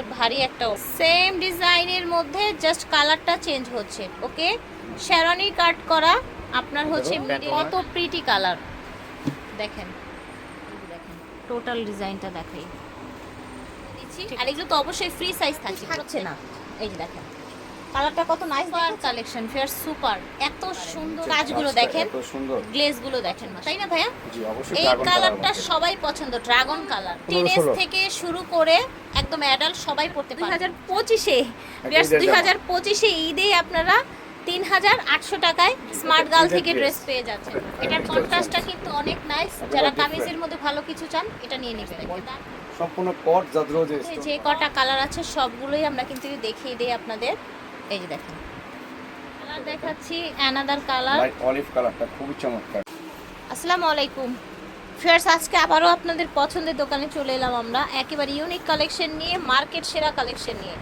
সুন্দর ভারী একটা সেম ডিজাইনের মধ্যে জাস্ট কালারটা চেঞ্জ হচ্ছে ওকে শেরনি কাট করা আপনার হচ্ছে কত প্রিটি কালার দেখেন দেখেন টোটাল ডিজাইনটা দেখাই। আর এগুলো তো অবশ্যই ফ্রি সাইজ থাকছে হচ্ছে না। এই যে দেখেন কালারটা কত নাইস কালেকশন ফেয়ার সুপার এত সুন্দর কাজগুলো দেখেন। এত সুন্দর। গ্লেজগুলো দেখেন তাই না ভাইয়া? জি অবশ্যই এই কালারটা সবাই পছন্দ ড্রাগন কালার টিনেজ থেকে শুরু করে একদম অ্যাডাল্ট সবাই পড়তে পারে দুই হাজার পঁচিশে ঈদের দুই জামা। হাজার পঁচিশে ঈদে আপনারা তিন হাজার আটশো টাকায় স্মার্ট গার্ল থেকে ড্রেস পেয়ে যাচ্ছেন। এটার কন্ট্রাস্টটা কিন্তু অনেক নাইস যারা কামিজের মধ্যে ভালো কিছু চান এটা নিয়ে নেবেন। সম্পূর্ণ কট যে কটা কালার আছে সবগুলোই আমরা কিন্তু দেখিয়ে দিই আপনাদের। এই যে দেখেন। কালার দেখাচ্ছি অ্যানাদার কালার অলিভ কালারটা খুবই চমৎকার। আসসালামু আলাইকুম। ফ্রেন্ডস আজকে আবারও আপনাদের পছন্দের দোকানে চলে এলাম আমরা। একেবারে ইউনিক কালেকশন নিয়ে মার্কেট সেরা কালেকশন নিয়ে।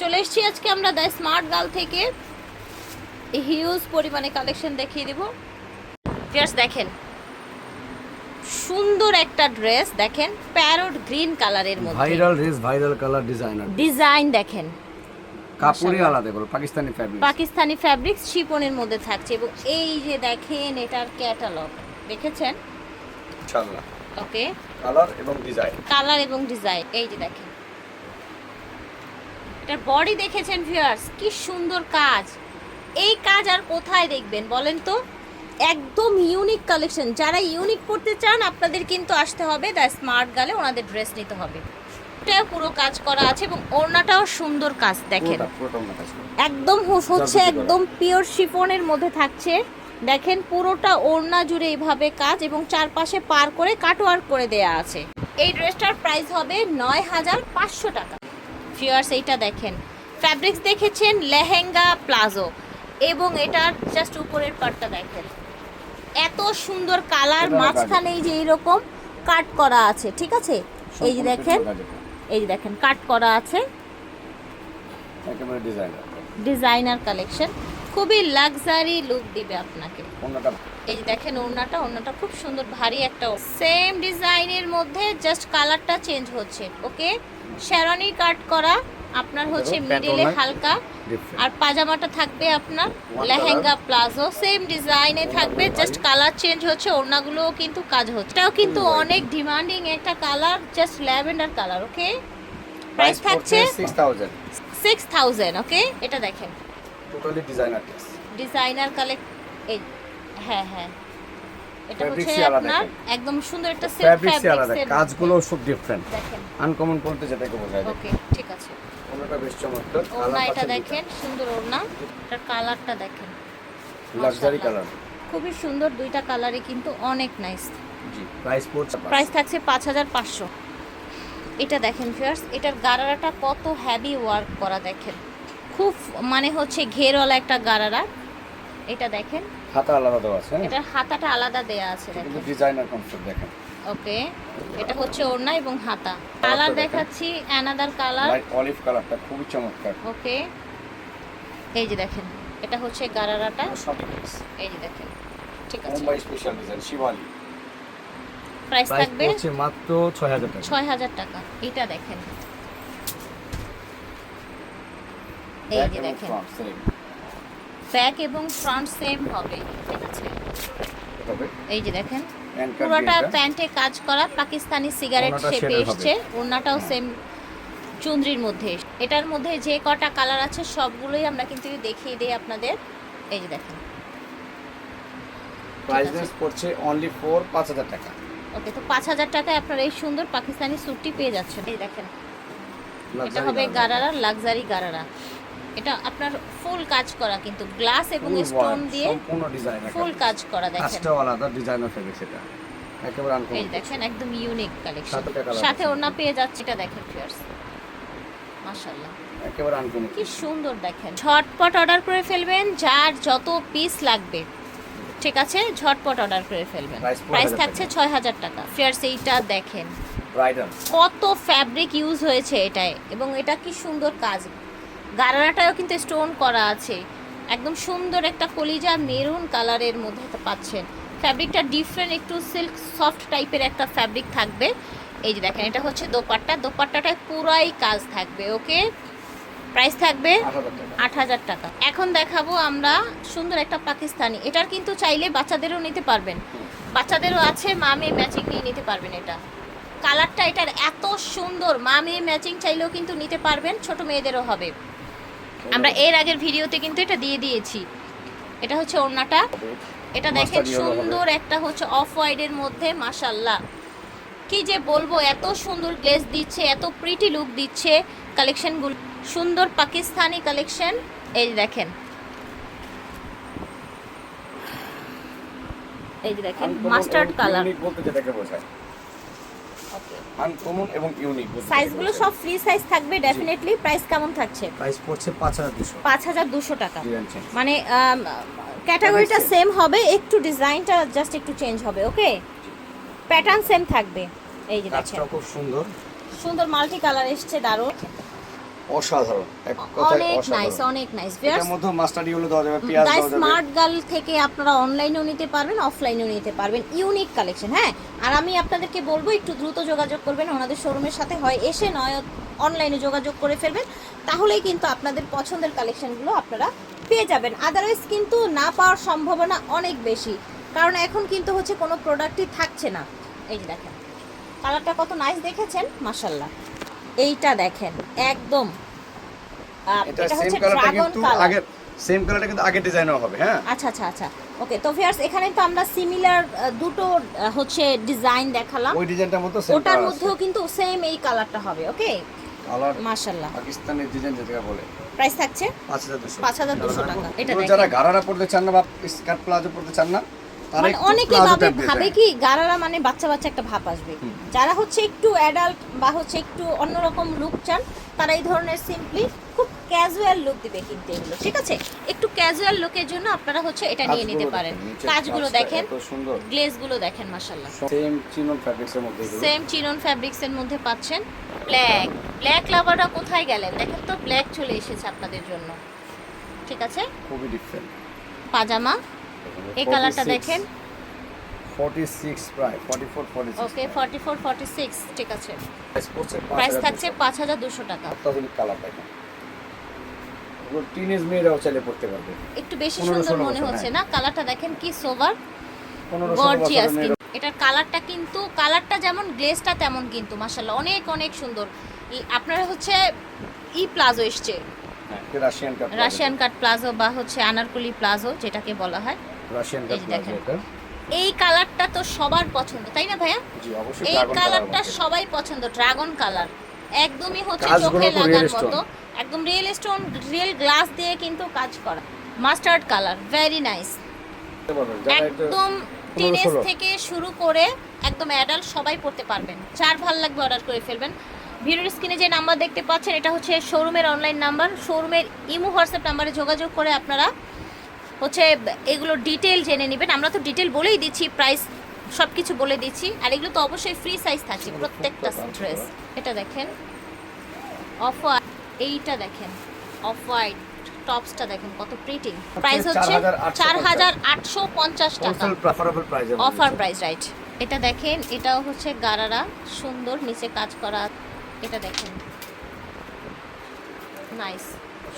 চলে এসেছি আজকে আমরা দ্য স্মার্ট গার্ল থেকে। হিউজ পরিমাণে কালেকশন দেখিয়ে দেব। ফ্রেন্ডস দেখেন। সুন্দর একটা ড্রেস দেখেন প্যারোট গ্রিন কালারের মধ্যে। ভাইরাল রেস ভাইরাল কালার ডিজাইনার ডিজাইন দেখেন। কাপড়ই আলাদা করো পাকিস্তানি ফ্যাব্রিক পাকিস্তানি ফ্যাব্রিক্স শিপনের মধ্যে থাকছে এবং এই যে দেখেন এটার ক্যাটালগ দেখেছেন? ইনশাআল্লাহ। ওকে। কালার এবং ডিজাইন কালার এবং ডিজাইন এই যে দেখেন। এটার বডি দেখেছেন ভিউয়ার্স কি সুন্দর কাজ। এই কাজ আর কোথায় দেখবেন বলেন তো? একদম ইউনিক কালেকশন যারা ইউনিক করতে চান আপনাদের কিন্তু আসতে হবে। দ্য স্মার্ট গালে ওনাদের ড্রেস নিতে হবে। এটা পুরো কাজ করা আছে এবং ওড়নাটাও সুন্দর কাজ দেখেন। পুরোটা পুরোটা একদম হুস- হচ্ছে একদম পিওর শিফনের মধ্যে থাকছে। দেখেন পুরোটা ওড়না জুড়ে এইভাবে কাজ এবং চারপাশে পার করে কাটওয়ার্ক করে দেয়া আছে। এই ড্রেসটার প্রাইস হবে নয় হাজার পাঁচশো টাকা। ফিয়ার্স এইটা দেখেন। ফ্যাব্রিক্স দেখেছেন লেহেঙ্গা প্লাজো। এবং এটার জাস্ট উপরের পার্টটা দেখেন। এত সুন্দর কালার মাঝখানে এই যে এইরকম কাট করা আছে ঠিক আছে? এই যে দেখেন। এই দেখেন কাট করা আছে। ডিজাইনার কালেকশন খুবই লাক্সারি লুক দিবে আপনাকে। এই যে দেখেন ওড়নাটা ওড়নাটা খুব সুন্দর ভারী একটা সেম ডিজাইনের মধ্যে জাস্ট কালারটা চেঞ্জ হচ্ছে ওকে শেরনি কাট করা আপনার হচ্ছে মিডিলে হালকা। আর পাজামাটা থাকবে আপনার লেহেঙ্গা প্লাজো সেম ডিজাইনে থাকবে জাস্ট কালার চেঞ্জ হচ্ছে ওড়নাগুলোও কিন্তু কাজ হচ্ছে। এটাও কিন্তু অনেক ডিমান্ডিং একটা colour just lavender colour okay price থাকছে সিক্স থাউজেন্ড ওকে এটা দেখেন। Totally designer dress designer collect এই হ্যাঁ হ্যাঁ। এটা হচ্ছে আপনার একদম সুন্দর একটা সিল্ক ফ্যাব্রিক্সই আলাদা কাজগুলো সব ডিফারেন্ট দেখেন। আনকমন বলতে যেটাকে বোঝায় ওকে ঠিক আছে। অন্যটা বেশ চমৎকার। ওড়না এটা দেখেন সুন্দর ওড়না। এটার কালারটা দেখেন। লাক্সারি কালার খুবই সুন্দর দুইটা কালারই কিন্তু অনেক নাইস জি প্রাইস পড়ছে প্রাইস থাকছে পাঁচ হাজার পাঁচশো। এটা দেখেন ফিয়ার্স এটার গারারাটা কত হ্যাভি ওয়ার্ক করা দেখেন। খুব মানে হচ্ছে ঘেরওয়ালা একটা গারারা। এটা দেখেন। হাতা আলাদা দেওয়া আছে হ্যাঁ? এটার হাতাটা আলাদা দেয়া আছে কিন্তু দেখেন। ডিজাইনার কনসেপ্ট দেখেন। ওকে এটা হচ্ছে ওড়না এবং হাতা। কালার দেখাচ্ছি অ্যানাদার কালার লাইট অলিভ কালারটা খুবই চমৎকার। ওকে এই যে দেখেন এটা হচ্ছে গারারাটা। এই যে দেখেন ঠিক আছে। মুম্বাই স্পেশাল ডিজাইন শিবালি প্রাইস থাকবে পড়ছে মাত্র ছয় হাজার টাকা। ছয় হাজার টাকা এটা দেখেন। এই যে দেখেন। ব্যাক এবং ফ্রন্ট সেম হবে। ঠিক আছে? এই যে দেখেন। পুরোটা প্যান্টে কাজ করা পাকিস্তানি সিগারেট শেপে এসছে। ওড়নাটাও সেম চুন্দ্রির মধ্যে। এটার মধ্যে যে কটা কালার আছে সবগুলোই আমরা কিন্তু দেখিয়ে দিই আপনাদের। এই যে দেখেন। প্রাইস রেঞ্জ পড়ছে অনলি ফর পাঁচ হাজার টাকা। ওকে তো পাঁচ হাজার টাকায় আপনারা এই সুন্দর পাকিস্তানি স্যুটটি পেয়ে যাচ্ছেন। এই দেখেন। এটা হবে গারারা। লাক্সারি গারারা। এটা আপনার ফুল কাজ করা কিন্তু গ্লাস এবং স্টোন দিয়ে সম্পূর্ণ ডিজাইনার ফুল কাজ। করা দেখেন। কাজটাও আলাদা ডিজাইনার ফেব্রিক সেটা। একেবারে এই দেখেন একদম ইউনিক কালেকশন সাথে লাগছে। পেয়ে যাচ্ছে এটা দেখেন ফিয়ার্স মাশাআল্লাহ। একেবারে আনকমন কি সুন্দর দেখেন। ঝটপট অর্ডার করে ফেলবেন যার যত পিস লাগবে। ঠিক আছে? ঝটপট অর্ডার করে ফেলবেন। প্রাইস থাকছে। ছয় হাজার টাকা। ফিয়ার্স এইটা দেখেন। কত ফ্যাব্রিক ইউজ হয়েছে এটায়। এবং এটা কি সুন্দর কাজ। গারারাটাও কিন্তু স্টোন করা আছে। একদম সুন্দর একটা কলিজা মেরুন কালারের মধ্যে পাচ্ছেন। ফ্যাব্রিকটা ডিফারেন্ট একটু সিল্ক সফট টাইপের একটা ফ্যাব্রিক থাকবে। এই যে দেখেন, এটা হচ্ছে দোপাট্টা। দোপাট্টাটায় পুরাই কাজ থাকবে, ওকে? প্রাইস থাকবে আট হাজার টাকা। এখন দেখাবো আমরা সুন্দর একটা পাকিস্তানি। এটার কিন্তু চাইলে বাচ্চাদেরও নিতে পারবেন। বাচ্চাদেরও আছে মা মেয়ে ম্যাচিং নিয়ে নিতে পারবেন এটা। কালারটা এটার এত সুন্দর মা মেয়ে ম্যাচিং চাইলেও কিন্তু নিতে পারবেন, ছোট মেয়েদেরও হবে। আমরা এর আগের ভিডিওতে কিন্তু এটা দিয়ে দিয়েছি। এটা হচ্ছে ওড়নাটা। এটা দেখেন। সুন্দর একটা হচ্ছে অফ হোয়াইটের মধ্যে মাশাল্লাহ কি যে বলব এত সুন্দর গ্লেজ দিচ্ছে এত প্রিটি লুক দিচ্ছে কালেকশনগুলো সুন্দর পাকিস্তানি কালেকশন এই দেখেন। এই দেখেন মাস্টার্ড কালার বলতে যেটাকে বোঝায়। আনকমন এবং ইউনিক সাইজগুলো সব ফ্রি সাইজ থাকবে ডেফিনেটলি প্রাইস কেমন থাকছে? প্রাইস পড়ছে পাঁচ হাজার দুশো। পাঁচ হাজার দুশো টাকা। মানে ক্যাটাগরিটা সেম হবে একটু ডিজাইনটা জাস্ট একটু চেঞ্জ হবে ওকে প্যাটার্ন সেম থাকবে। এই যে দেখেন। কাজটা খুব সুন্দর। সুন্দর মাল্টি কালার এসছে দারুণ। অসাধারণ। এক কথায় অনেক নাইস অনেক নাইস এটার মধ্যে মাস্টার্ড ইউলো দেওয়া যাবে পেঁয়াজ দেওয়া যাবে। স্মার্ট গার্ল থেকে আপনারা অনলাইনেও নিতে পারবেন অফলাইনেও নিতে পারবেন। ইউনিক কালেকশন হ্যাঁ? আর আমি আপনাদেরকে বলব একটু দ্রুত যোগাযোগ করবেন। ওনাদের শোরুমের সাথে হয় এসে নয় অনলাইনে যোগাযোগ করে ফেলবেন। তাহলেই কিন্তু আপনাদের পছন্দের কালেকশনগুলো আপনারা পেয়ে যাবেন। আদারওয়াইজ কিন্তু না পাওয়ার সম্ভাবনা অনেক বেশি। কারণ এখন কিন্তু হচ্ছে কোনো প্রোডাক্টই থাকছে না। এই যে দেখেন কালারটা কত নাইস দেখেছেন? মাশাল্লাহ এইটা দেখেন একদম। এটা সেম হচ্ছে কালারটা ড্রাগন কিন্তু কালার আগের সেম কালারটা কিন্তু আগের ডিজাইনও হবে হ্যাঁ? আচ্ছা আচ্ছা আচ্ছা। ওকে তো ভিউয়ার্স এখানে তো আমরা সিমিলার দুটো হচ্ছে ডিজাইন দেখালাম। ওই ডিজাইনটার মধ্যে সেম ওটার মধ্যেও কিন্তু সেম এই কালারটা হবে ওকে কালার মাশাল্লাহ পাকিস্তানের ডিজাইন যেটা বলে। প্রাইস থাকছে পাঁচ হাজার দুশো। 5200 টাকা। এটা যারা গারারা পড়তে চান না বা স্কার্ট প্লাজো পড়তে চান না মানে অনেকে ভাবে ভাবে কি গারারা মানে বাচ্চা বাচ্চা একটা ভাব আসবে। যারা হচ্ছে একটু অ্যাডাল্ট বা হচ্ছে একটু অন্যরকম লুক চান তারা এই ধরনের সিম্পলি খুব ক্যাজুয়াল লুক দিবে কিন্তু এগুলো। ঠিক আছে? একটু ক্যাজুয়াল লুকের জন্য আপনারা হচ্ছে এটা নিয়ে নিতে পারেন। কাজগুলো দেখেন গ্লেজগুলো দেখেন মাশাল্লাহ সেম চিনন ফ্যাব্রিক্সের মধ্যে সেম চিনন ফ্যাব্রিক্স এর মধ্যে পাচ্ছেন ব্ল্যাক ব্ল্যাক লাভাররা কোথায় গেলেন? দেখেন তো ব্ল্যাক চলে এসেছে আপনাদের জন্য। ঠিক আছে? খুবই ডিফারেন্ট পাজামা। এই কালারটা দেখেন। 46 প্রায় 44 46 okay forty four forty six ঠিক আছে। প্রাইস থাকছে টাকা। অত্যাধুনিক কালার দেখেন। টিনেজ মেয়েরাও চাইলে পড়তে পারবে। একটু বেশি সুন্দর মনে হচ্ছে। না? কালারটা দেখেন কি সোভার 15 গর্জিয়াস এটার কালারটা কিন্তু কালারটা যেমন গ্লেজটা তেমন কিন্তু অনেক অনেক সুন্দর। আপনারা হচ্ছে ই প্লাজো এসছে। Russian cut Russian cut palazzo বা হচ্ছে আনারকুলি প্লাজো যেটাকে বলা হয়। রাশিয়ান এই কাট কালারটা তো সবার পছন্দ তাই না ভাইয়া? জি অবশ্যই এই কালারটা সবাই পছন্দ ড্রাগন কালার একদমই হচ্ছে চোখে লাগার মতো একদম রিয়েল স্টোন রিয়েল গ্লাস দিয়ে কিন্তু কাজ করা। মাস্টার্ড কালার ভেরি নাইস একদম টিনেজ থেকে শুরু করে একদম অ্যাডাল্ট সবাই পড়তে পারবেন। যার ভালো লাগবে অর্ডার করে ফেলবেন। ভিডিওর স্ক্রিনে যে নাম্বার দেখতে পাচ্ছেন এটা হচ্ছে শোরুমের অনলাইন নাম্বার শোরুমের ইমো হোয়াটসঅ্যাপ নাম্বারে যোগাযোগ করে আপনারা হচ্ছে এগুলো ডিটেল জেনে নেবেন। আমরা তো ডিটেল বলেই দিচ্ছি প্রাইস সব কিছু বলে দিচ্ছি। আর এগুলো তো অবশ্যই ফ্রি সাইজ থাকছে প্রত্যেকটা ড্রেস এটা দেখেন অফ এইটা দেখেন অফ হোয়াইট টপসটা দেখেন কত প্রিটি প্রাইস হচ্ছে 4850 চার হাজার আটশো পঞ্চাশ টাকা। অফার প্রাইস রাইট এটা দেখেন এটাও হচ্ছে গারারা সুন্দর নিচে কাজ করা। এটা দেখেন। নাইস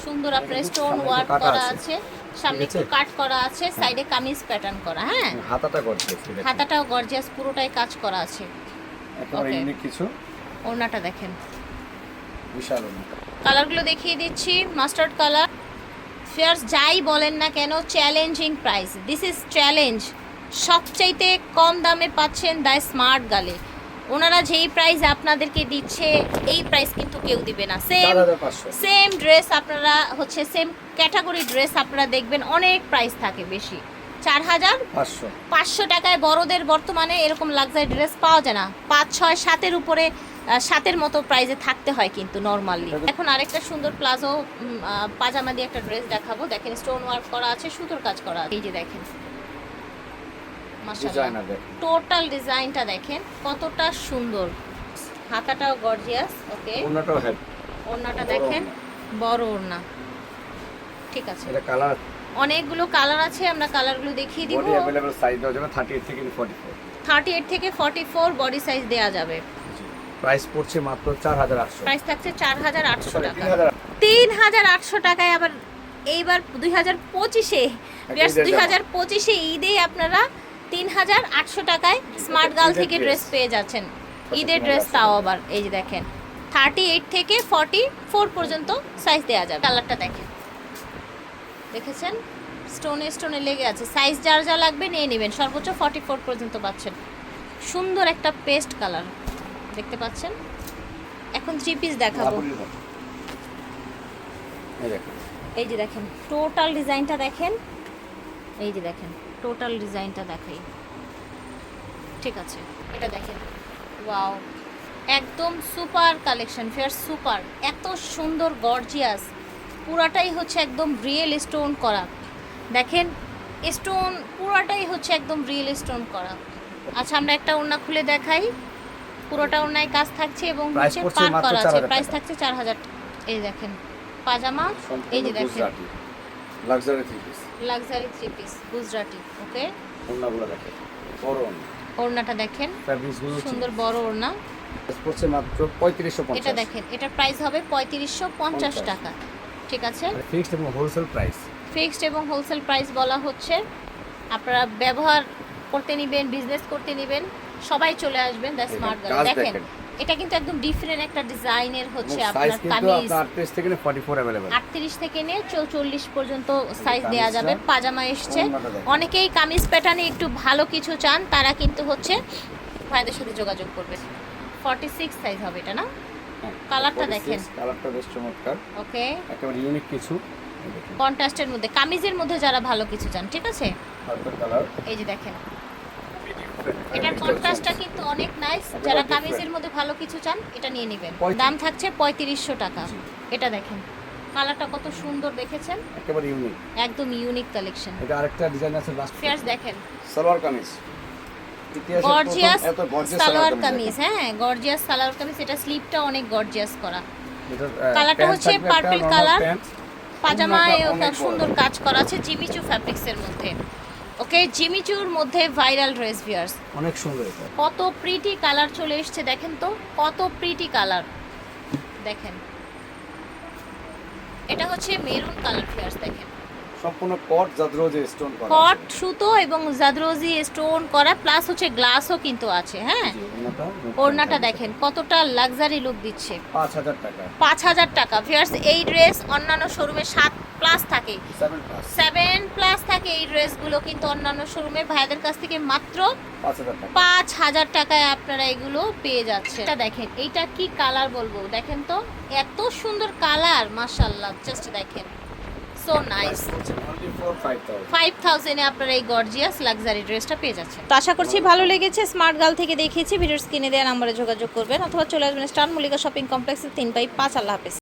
সুন্দর আপনার স্টোন ওয়ার্ক করা আছে। সামনে একটু কাট করা আছে সাইডে কামিজ প্যাটার্ন করা হ্যাঁ? হাতাটা দেখেন। হাতাটাও গর্জিয়াস পুরোটাই কাজ করা আছে। একেবারে ইউনিক কিছু। ওড়নাটা দেখেন। বিশাল অনেক। কালারগুলো দেখিয়ে দিচ্ছি মাস্টার্ড কালার ফেয়ার্স যাই বলেন না কেন challenging price this is challenge সবচাইতে কম দামে পাচ্ছেন দ্য স্মার্ট গালে ওনারা যেই প্রাইস আপনাদেরকে দিচ্ছে এই প্রাইস কিন্তু কেউ দিবে না। সেম 4500 সেম ড্রেস আপনারা হচ্ছে সেম ক্যাটাগরি ড্রেস আপনারা দেখবেন অনেক প্রাইস থাকে বেশি। চার হাজার 500 পাঁচশো টাকায় বড়দের বর্তমানে এরকম লাক্সারি ড্রেস পাওয়া যায় না। পাঁচ ছয় সাতের উপরে সাতের মতো প্রাইজে থাকতে হয় কিন্তু নর্মালি এখন আরেকটা সুন্দর প্লাজো পাজামা দিয়ে একটা ড্রেস দেখাবো। দেখেন স্টোন ওয়ার্ক করা আছে সুতোর কাজ করা। এই যে দেখেন। মাশাআল্লাহ ডিজাইনার দেখেন টোটাল ডিজাইনটা দেখেন কতটা সুন্দর হাতাটাও গর্জিয়াস ওকে ওনাটাও হেড ওড়নাটা বড় দেখেন ওড়না। বড় ওড়না ঠিক আছে এটা কালার অনেকগুলো কালার আছে আমরা কালারগুলো দেখিয়ে দিব বডি अवेलेबल সাইজ দেওয়া যাবে 38 থেকে 44 থার্টি এইট থেকে ফর্টি ফোর বডি সাইজ দেওয়া যাবে প্রাইস পড়ছে মাত্র চার হাজার আটশো প্রাইস থাকছে চার হাজার আটশো সরি টাকা তিন হাজার তিন হাজার আটশো টাকায় আবার এইবার দুই হাজার পঁচিশে ঈদের দুই জামা। হাজার পঁচিশে ঈদে আপনারা তিন হাজার আটশো টাকায় স্মার্ট গার্ল থেকে ড্রেস পেয়ে যাচ্ছেন। ঈদের ড্রেস তাও আবার এই যে দেখেন। থার্টি এইট থেকে ফর্টি ফোর পর্যন্ত সাইজ দেওয়া যাবে। কালারটা দেখেন। দেখেছেন? স্টোনে স্টোনে লেগে আছে। সাইজ যার যা লাগবে নিয়ে নেবেন। সর্বোচ্চ ফর্টি ফোর পর্যন্ত পাচ্ছেন। সুন্দর একটা পেস্ট কালার দেখতে পাচ্ছেন? এখন থ্রি পিস দেখাবো। এই যে দেখেন টোটাল ডিজাইনটা দেখেন। এই যে দেখেন। টোটাল ডিজাইনটা দেখাই। ঠিক আছে। এটা দেখেন। ওয়াও। একদম সুপার কালেকশন ফেয়ার সুপার। এত সুন্দর গর্জিয়াস। পুরাটাই হচ্ছে একদম রিয়েল স্টোন করা। দেখেন স্টোন পুরাটাই হচ্ছে একদম রিয়েল স্টোন করা। আচ্ছা আমরা একটা ওড়না খুলে দেখাই। পুরোটা ওড়নায় কাজ থাকছে এবং হচ্ছে নিচে পার করা আছে। 4,000 প্রাইস থাকছে চার হাজার এই দেখেন পাজামা। এই যে দেখেন। Luxury three piece luxury three piece Gujarati okay ওড়নাগুলো দেখেন বড় ওড়না। ওড়নাটা দেখেন সুন্দর বড় ওড়না। পড়ছে মাত্র পঁয়ত্রিশশো এটা দেখেন এটার প্রাইস হবে পঁয়ত্রিশশো পঞ্চাশ টাকা ঠিক আছে? ফিক্সড এবং হোলসেল প্রাইস ফিক্সড এবং হোলসেল প্রাইস বলা হচ্ছে। আপনারা ব্যবহার করতে নেবেন বিজনেস করতে নেবেন সবাই চলে আসবেন দ্য স্মার্ট গার্ল দেখেন। এটা কিন্তু একদম ডিফারেন্ট একটা ডিজাইনের হচ্ছে আপনার কামিজ। আপনার আটত্রিশ থেকে ফর্টি ফোর অ্যাভেলেবেল আটত্রিশ থেকে নিয়ে চৌচল্লিশ পর্যন্ত সাইজ দেওয়া যাবে পাজামা এসছে। অনেকেই কামিজ প্যাটার্নে একটু ভালো কিছু চান তারা কিন্তু হচ্ছে ভাইদের সাথে যোগাযোগ করবে। ফর্টি সিক্স সাইজ হবে এটা না? কালারটা দেখেন। কালারটা বেশ চমৎকার। ওকে একেবারে ইউনিক কিছু। কন্ট্রাস্টের মধ্যে কামিজের মধ্যে যারা ভালো কিছু চান ঠিক আছে? এই যে দেখেন। এটার কন্ট্রাস্টটা কিন্তু অনেক নাইস যারা কামিজের মধ্যে ভালো কিছু চান এটা নিয়ে নেবেন। দাম থাকছে পঁয়ত্রিশশো টাকা। এটা দেখেন কালারটা কত সুন্দর দেখেছেন? একেবারে ইউনিক একদম ইউনিক কালেকশন এটা আরেকটা ডিজাইন আছে লাস্ট ফেয়ার্স দেখেন। সালোয়ার কামিজ। গর্জিয়াস সালোয়ার কামিজ। হ্যাঁ গর্জিয়াস সালোয়ার কামিজ। এটা স্লিপটা অনেক গর্জিয়াস করা। কালারটা হচ্ছে পার্পল কালার পাজামায় সুন্দর কাজ করা আছে জিমিচু ফ্যাব্রিক্সের মধ্যে। ওকে জিমিচুর মধ্যে ভাইরাল ড্রেস ভিয়ার্স অনেক সুন্দর এটা। কত প্রিটি কালার চলে এসছে দেখেন তো কত প্রিটি কালার দেখেন। এটা হচ্ছে মেরুন কালার ফিয়ার্স দেখেন। সম্পূর্ণ কট জাদরোজে স্টোন করা। কট সুতো এবং জাদরোজি স্টোন করা প্লাস হচ্ছে গ্লাসও কিন্তু আছে হ্যাঁ? ওড়নাটা দেখেন কতটা লাক্সারি লুক দিচ্ছে। পাঁচ হাজার টাকা। পাঁচ হাজার টাকা ফিয়ার্স এই ড্রেস অন্যান্য শোরুমে সাত প্লাস থাকে। সেভেন প্লাস সেভেন প্লাস থাকে ড্রেসগুলো কিন্তু অন্যান্য শোরুমে ভাইদের কাছ থেকে মাত্র পাঁচ হাজার টাকায় আপনারা এগুলো পেয়ে যাচ্ছেন। এটা দেখেন এইটা কি কালার বলব? দেখেন তো এত সুন্দর কালার মাশাল্লাহ জাস্ট দেখেন। সো নাইস ফাইভ থাউজেন্ড আপনারা এই গর্জিয়াস লাক্সারি ড্রেসটা পেয়ে যাচ্ছেন। তো আশা করছি ভালো লেগেছে স্মার্ট গার্ল থেকে দেখিয়েছি ভিডিওর স্ক্রিনে দেওয়া নাম্বারে যোগাযোগ করবেন অথবা চলে আসবেন স্টার মল্লিকা শপিং কমপ্লেক্সের তিন বাই পাঁচ আল্লাহ হাফেজ।